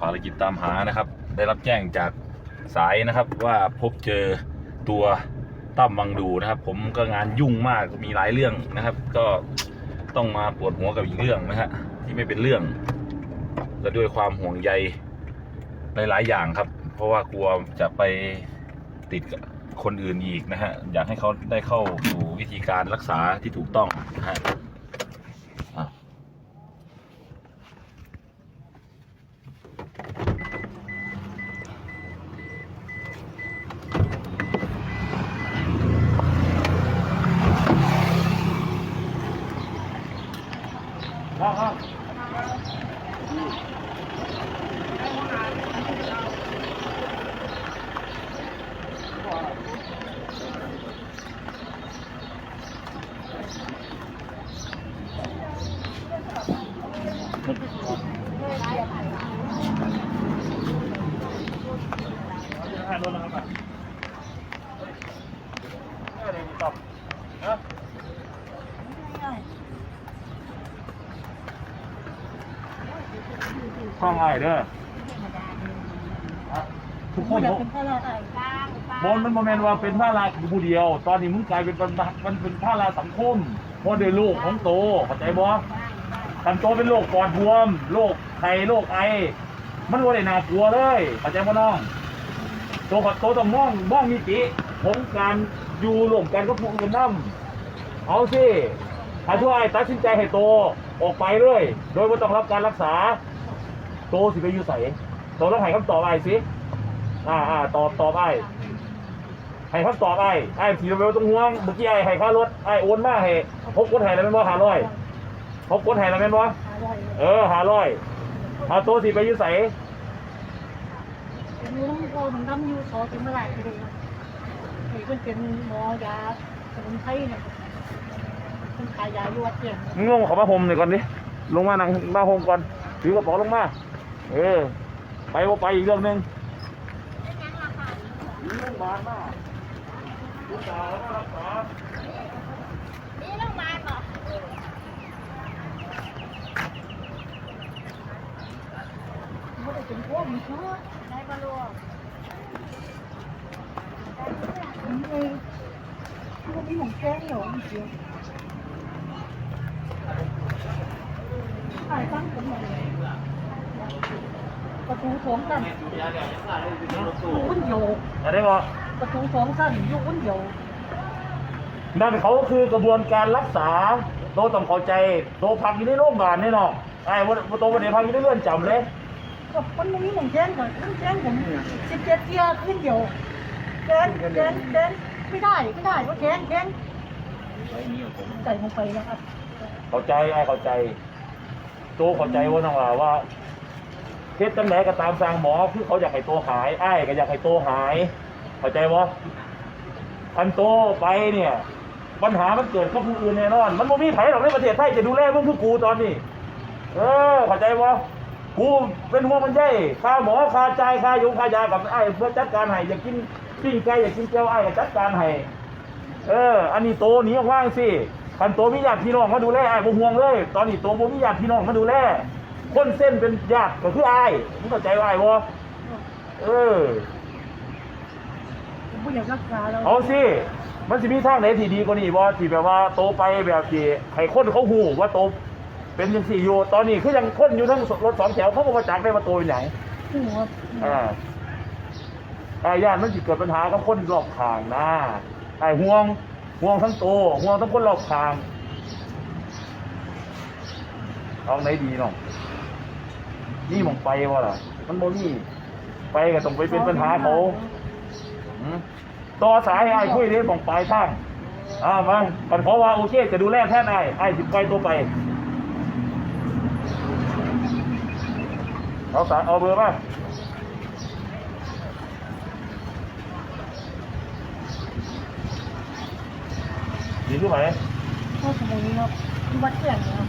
ภารกิจตามหานะครับ ได้รับแจ้งจากสายนะครับว่าพบเจอตัวตั้มวังดูนะครับ ผมก็งานยุ่งมากมีหลายเรื่องนะครับ ก็ต้องมาปวดหัวกับอีกเรื่องนะฮะที่ไม่เป็นเรื่องก็ด้วยความห่วงใยหลายๆอย่างครับ เพราะว่ากลัวจะไปติดคนอื่นอีกนะฮะอยากให้เขาได้เข้าสู่วิธีการรักษาที่ถูกต้องนะฮะ ข้องไอ้ เด้อทุกคนอยากเขาเป็นพ่อเราไอ้บอลมันโมเมนว่าเป็นผ้าลาผู้เดียว ตอนนี้มึงกลายเป็นมันมันเป็นผ้าลาสังคมเพราะเดี๋ยวโลกของโตเข้าใจบ่คันโตเป็นโรคปอดบวมโรคไข้โรคไอ มันว่าได้น่ากลัวเลยเข้าใจบ่น้องโตขอโตต้องมองมองมิติของการอยู่ร่วมกันกับผู้อื่นนํเอาสิถ้าช่วยตัดสินใจให้โตออกไปเลย โดยไม่ต้องรับการรักษา โตสิไปอยู่ใส่โตต้องให้คำตอบไอ้สิอ่าอ่าตอบตอบไอ้ให้คำตอบไอ้ไอ้ทีเราไม่ต้องห่วงเมื่อกี้ไอ้ให้ค่ารถไอ้โอนมาให้พกกดให้แล้วแม่นบ่หาร้อยพกกดให้แล้วแม่นบ่อร่อยเออหาร้อยเอาโตสิไปอยู่ใส่มีน้องโอถึงทำอยู่ขอถึงเมื่อไหร่เลยไอ้เป็นเป็นหมอยาสมุนไพรเนี่ยเป็นขายยาอยู่วัดเจียงมึงลงเขามาห่มหน่อยก่อนดิลงมานั่งมาห่มก่อนถือกระเป๋าลงมา เออ ไปว่าไปอีกเรื่องหนึงโรงพยาบาลมาลูกสาวมารักษานี่โรงพยาบาลบอกไม่ได้เป็นพวกมันชั่วได้มาลวกมันเองพวกนี้ของแก้เหนียวมันเสียขายตั้งผมเลย ประตูสองสั้นยุ่นโยกอะไรบ่ประตูสองสั้นยุ่นโยกนั่นเขาคือกระบวนการรักษาโตต้องเข้าใจโตพักอยู่ในโรงพยาบาลแน่นอนไอ้วันโตวันนี้พักอยู่ในเรือนจำเลยก็มันไม่มีหนึ่งแจ้งก่อนแจ้งผมสิบเจ็ดเทียขึ้นเดียวแจ้งแจ้งแจ้งไม่ได้ไม่ได้ว่าแจ้งแจ้งใส่ลงไปนะครับเข้าใจไอ้เข้าใจโตเข้าใจว่าน้องว่าว่า เทศตั้งไหนก็ตามสร้างหมอคือเขาอยากให้โตหายไอ้ก็อยากให้โตหายเข้าใจวะอันโตไปเนี่ย ปัญหามันเกิดกับผู้อื่นแน่นอน มันไม่มีไผหรอกในประเทศไทยจะดูแลมึงคือกูตอนนี้ เออเข้าใจวะกูเป็นหัวงมันใหญ่ค่าหมอค่าจ่ายค่ายงค่ายากับไอ้เพื่อจัดการให้อยากกินปิ้งไก่อยากกินเจียวไอ้ก็จัดการให้เออ อันนี้โตหนีออกว่างสิคันโตมีญาติพี่น้องมาดูแลไอ้บ่ห่วงเลย ตอนนี้โตบ่มีญาติพี่น้องมาดูแล คนเส้นเป็นญาติก็คือไอ้มึงเข้าใจว่าไอ้บ่เออผมไม่อยากรักษาแล้วเอาสิมันสิมีทางไหนที่ดีกว่านี้บ่ที่แบบว่าโตไปแบบที่ให้คนเขาฮู้ว่าโตเป็นจังซี่อยู่ตอนนี้คือยังคนอยู่ทั้งรถสองแถวเขาบ่มาจักได้ว่าโตเป็นหยังหัวอ่าไอ้ย่านมันสิเกิดปัญหากับคนรอบข้างนะไอ้ห่วงห่วงทั้งโตห่วงทั้งคนรอบข้างเอาไหนดีเนาะ นี่มองไปวะล่ะ มันบ่นี่ไปก็ต้องไปเป็นปัญหาเขาหืมต่อสายให้ไอ้คุยเรื่องมองปลายทางอ่ามากันเพราะว่าโอเค จะดูแลแท้ไอ้ไอ้สิไปตัวไปเอาสายเอาเบอร์มาดีขึ้นไหมข้อสมุนครับที่วัดเจียงนะครับ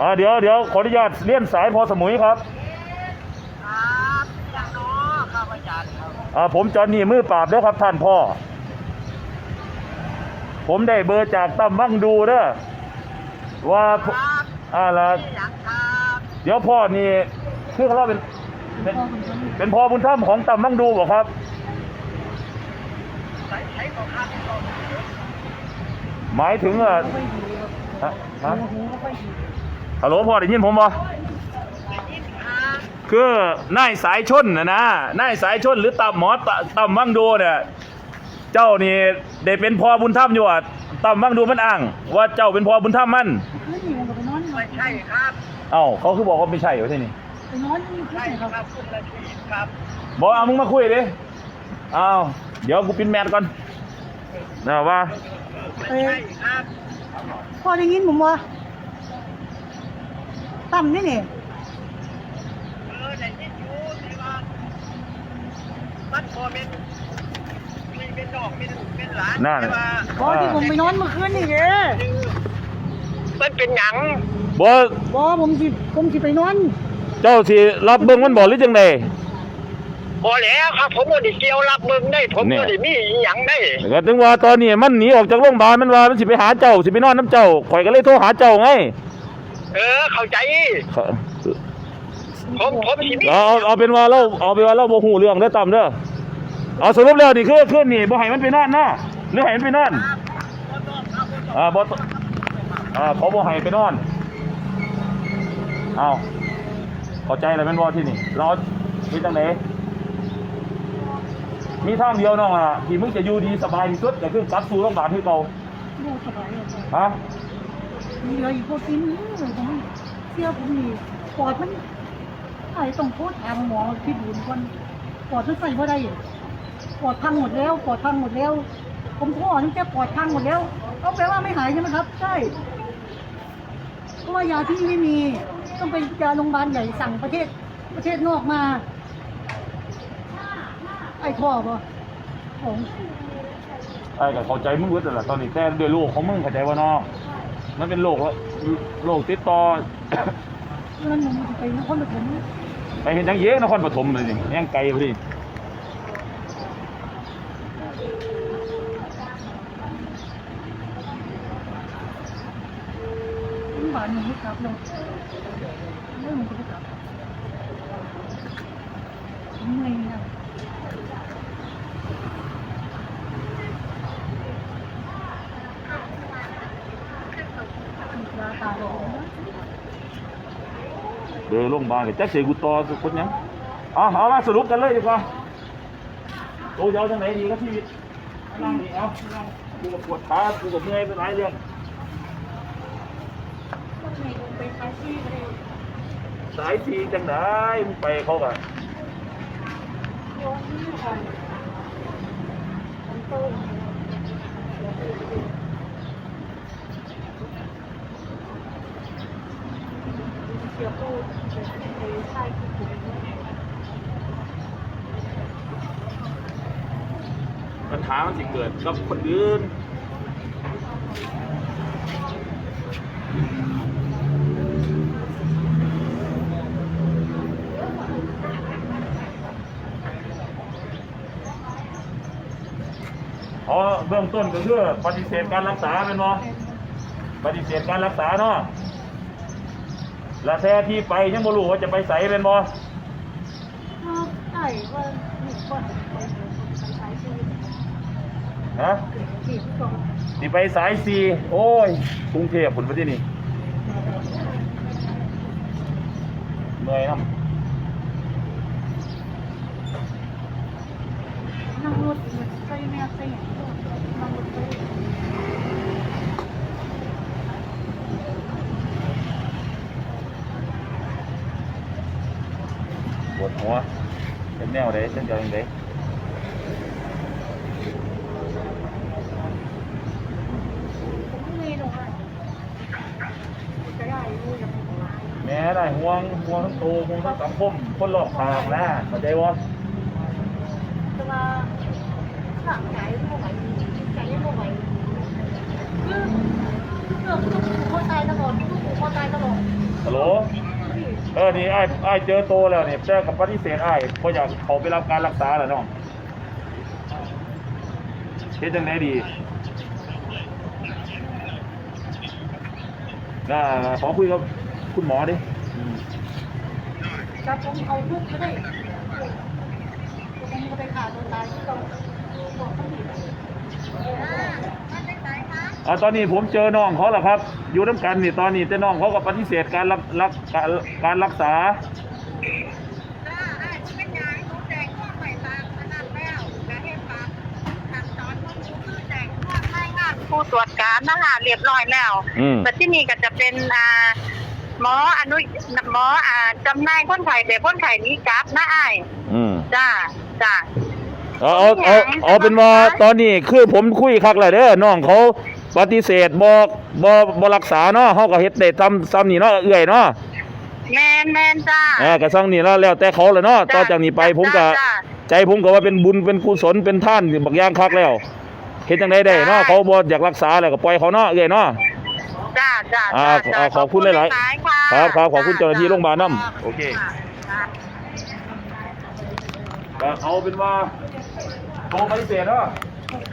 อ่าเดี๋ยวเดี๋ยวขออนุญาตเลี่ยนสายพอสมุยครับครับอย่างน้อครับอาจารย์ครับอ่าผมจอห์นนี่มือปราบเด้อครับท่านพ่อ ผมได้เบอร์จากตั้มมั่งดูเด้อว่าครับอ่าละอย่างครับเดี๋ยวพ่อนี่คือเขาเป็นเป็นเป็นพ่อบุญธรรมของตั้มมั่งดูบ่ครับ ใช้ใช้ของครับหมายถึงอะฮะฮะ ฮัลโหลพ่อได้ยินผมบ่ยินครับคือนายสายชนนะนะนายสายชนหรือตั้มหมอตตั้มมั่งดูเนี่ยเจ้านี่ได้เป็นพ่อบุญธรรมอยู่อะตั้มมั่งดูมันอ้าง ว่าเจ้าเป็นพ่อบุญธรรมมันคืนนี้ผมก็ไปนอนไม่ใช่ครับเอ้าเขาคือบอกว่าไม่ใช่เหรอที่นี่ไปนอนนี่คืนใช่นี้คครัรับบคุณละทีครับบอกเอามึงมาคุยดิอ้าวเดี๋ยวกูปินแมทก่อนนะว่าไม่ใช่ครับพอได้ยินผมว่า ตั้มนี่นี่เออแต่ยินอยู่แต่ว่ามันพอเป็นมีเป็นดอกเป็นเป็นหลานนั่น แต่ว่าพอที่ผมไปนอนเมื่อคืนนี่เด้อมันเป็นหยังบ่บอผมสิผมสิไปนอนเจ้าสิรับเบิ่งมันบ่หรือจังไดพอแล้วครับ ผมก็ได้เกี่ยวรับเบิ่งได้ ผมเนี่ก็ยได้มีอหยังได้ ก็ถึงว่าตอนนี้มันหนีออกจากโรงพยาบาลมันว่ามันสิไปหาเจ้าสิไปนอนน้ำเจ้าข่อยก็เลยโทรหาเจ้าไง เออ เข้าใจผมผมสิมีเอาเอาเอาเป็นว่าเราเอาเป็นว่าเราบ่ฮู้เรื่องเด้อต่ำเด้อเอาสรุปแล้วนี่คือคืนนี่บ่ให้มันไปนอนเนาะหรือให้มันไปนอนอ่าบ่ตอ่าเขาบ่ให้ไปนอนเอาเข้าใจแล้วแม่นบ่ที่นี่เรามีจังไดมีทางเดียวน้องอะที่มึงจะอยู่ดีสบายที่สุดก็คือกลับสู่โรงพยาบาลที่เก่า ดูสบายเลยครับฮะ มีเหลืออีกพวกกินเลยผมเสียผมนี่ปอดมันไอ้ต้องโทษทางหมอที่ดูนคนปอดมันใส่บ่ได้ปอดพังหมดแล้วปอดพังหมดแล้ว ผมพ่อนี่แค่ปอดพังหมดแล้วเอาแปลว่าไม่หายใช่ไหมครับ ใช่เพราะว่ายาที่ไม่มีต้องไปยาโรงพยาบาลใหญ่สั่งประเทศประเทศนอกมา ไอ้ท่อปะผมไอ้ก็เข้าใจมึงเบิดนั่ละตอนนี้แต่ด้วยโรคของมึงเข้าใจบ่เนาะ มันเป็นโรคแล้วโรคติดต่อ มันไปนครปฐมไปเห็นยังเยอะนครปฐมเลยนี่ยังไกลพอดีบ้านหนูกลับลงไม่หนูก็กลับผมเมื่อยนะยาตาหลง เดินโรงพยาบาลก็จักเสียกูต่อสุคนยังเอาเอามาสรุปกันเลยดีกว่าโอ้ยเอาจังไหนดีครับชีวิตนั่งนี่เอานั่งกูก็ปวดขากูก็เมื่อยไปหลายเรื่องสายสีจังไหนมึงไปเขากันเดี๋ยวกู ปัญหามันสิเกิดกับคนอื่นอ๋อเบื้องต้นก็คือปฏิเสธการรักษาเป็นบ่ปฏิเสธการรักษาเนาะ และแท้ที่ไปยังบ่รู้ว่าจะไปใส่เป็นบ่ใช่ว่ามีคนไปใช้ชีวิตฮะที่ก่อนสิไปสายสีโอ้ยกรุงเทพผลไปที่นี่เหนื่อยน้นั่งรถใส่แม่ใส่นั่งรถไปำปวด หัวเป็นแนวเด้เส้นเดียวเองเด้ผมไม่หรอกจะได้รู้ยังไงแม่ได้ห่วงห่วงทั้งโตห่วงทั้งสังคมคนรอบข้างนะเข้าใจวะแต่ว่าข้างไหนพวกไหนใจพวกไหนคือเรื่องลูกปู่เขาตายตลอดลูกปู่เขาตายตลอดฮัลโหล เออนี่ไอ้ไอ้เจอโตแล้วเนี่ยแต่กับปฏิเสธไอ้เพราะอยากเขาไปรับการรักษาแล้วน้องเฮ็ดจังไดดีน่าขอคุยกับคุณหมอดิอืมครับผมเอาลูกไม่ได้ผมก็ไปขาตัวตายที่เราบอกเขาผิด อ่าตอนนี้ผมเจอน้องเขาแล้วครับ อยู่น้ำกันนี่ตอนนี้แต่น้องเขาก็ปฏิเสธการรับรักการการรักษา จ้าไอ้เป็นยายหนูแจกข้อใหม่ตามขนาดแล้วและเห็นปากขั้นตอนของหนูคือแจกข้อรายงานผู้ตรวจการนะคะเรียบร้อยแล้วอืม แต่ที่นี่ก็จะเป็นอ่าหมออนุหมออ่าจำนายคนไข้แบบคนไข้นี้กลับนะไอ้ายอืมจ้าจ้า เอาเอาเอาเอาเป็นว่าตอนนี้คือผมคุยคักแล้วเด้อน้องเขา ปฏิเสธบ่บ่บ่รักษาเนาะเฮาก็เฮ็ดได้ทำซ้ำนี่เนาะเอื้อยเนาะแมนแมนจ้าเอ่าก็สั่งนี่แล้วแล้วแต่เขาแหละเนาะจ้ะต่อจากนี้ไปผมก็จ้ะใจผมก็ว่าเป็นบุญเป็นกุศลเป็นท่านบักอย่างคักแล้วเฮ็ดจังไดได้เนาะจ้ะเขาบ่อยากรักษาแล้วก็ปล่อยเขาเนาะเอื้อยเนาะจ้าจ้าอ่าจ้าอ่าขอบคุณหลายๆๆค่ะครับครับขอบคุณเจ้าหน้าที่โรงพยาบาลนำโอเคจ้าก็เอาเป็นว่าโทรปฏิเสธเนาะ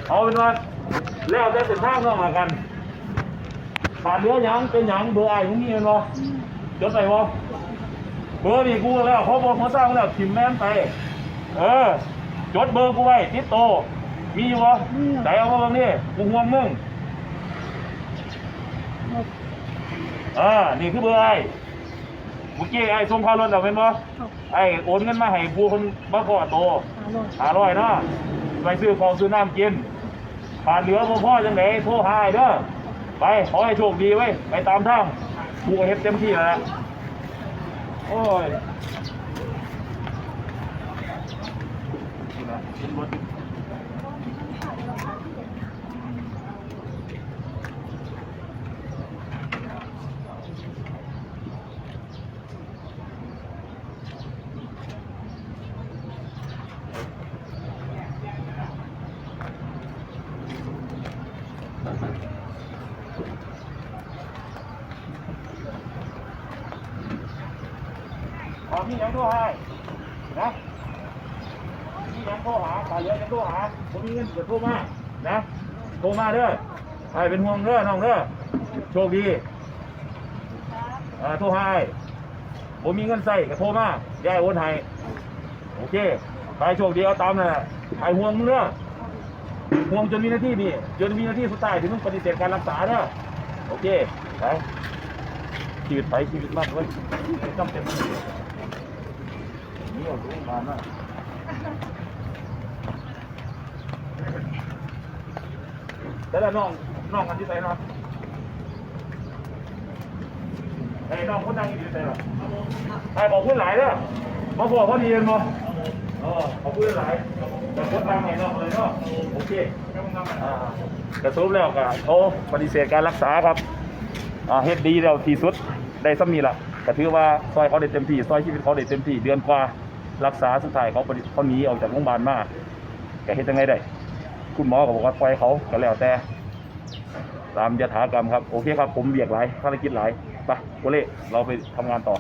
เอาเป็นว่า แล้วแต่เส้นทางเนาะมากันขาดเหลือหยังเป็นหยังเบอร์ไอ้ของนี่แม่นบ่จดไปบ่เบอร์นี่กูแล้วเขาบอกเขาสร้างแล้วทิมแม่นไปเออ จดเบอร์กูไว้ติดโต มีอยู่บ่ใจเอามาเบิ่งนี่กูห่วงมึงอ่านี่คือเบอร์ไอ้เมื่อกี้ไอ้ส่งค่ารถแล้วเป็นบ่ไอ้โอนเงินมาให้ผู้คนบ่ขอโตหาร้อยหาร้อยเนาะไปซื้อของซื้อน้ำกิน ขาดเหลือบ่พ่อจังไหนโทรหาไอ้เด้อไปขอให้โชคดีไว้ไปตามทางกูกเฮ็ดเต็มที่แล้วล่ะโอ้ยนี่นะกินหมดข อมีหยังโทรหานะมีหยังโทรหาขาดเหลือหยังโทรหาผมมีเงินเกิดโทรมานะโทรมาเด้อไอ้เป็นห่วงเด้อน้องเด้อโชคดีอ่าโทรหาผมมีเงินใส่ก็โทรมาย้ายโอนให้โอเคไปโชคดีเอาตามนั่นแหละไอ้ห่วงมึงเด้อห่วงจนมีหน้าที่นี่จนมีหน้าที่สุดท้ายถึงมึงปฏิเสธการรักษาเด้อโอเคไปชีวิตไปชีวิตมากเว้ยไม่จำเป็น นี่เอาโรงพยาบาลมาแต่ละน้องน้องกันที่ไหนเนาะไอ้น้องคนนั่งอยู่ที่ไหนล่ะไอ้บอกพูดหลายเด้อมาบอกเขาดีกันบ่อ๋อขอบคุณหลายแต่คนทางไหนน้องเลยเนาะโอเคอ่ากระสุบแล้วก็เขาปฏิเสธการรักษาครับเฮ็ดดีแล้วที่สุดได้ซ้ำนี่ล่ะก็ถือว่าซอยเขาได้เต็มที่ซอยชีวิตเขาได้เต็มที่เดือนกว่า รักษาสุดท้ายเขาเขาหนีออกจากโรงพยาบาลมาแกเฮ็ดยังไงได้คุณหมอก็บอกว่าปล่อยเขาก็แล้วแต่ตามยถากรรมครับ โอเคครับ ผมเบียกหลายภารกิจหลายไปโอเล่เราไปทำงานต่อ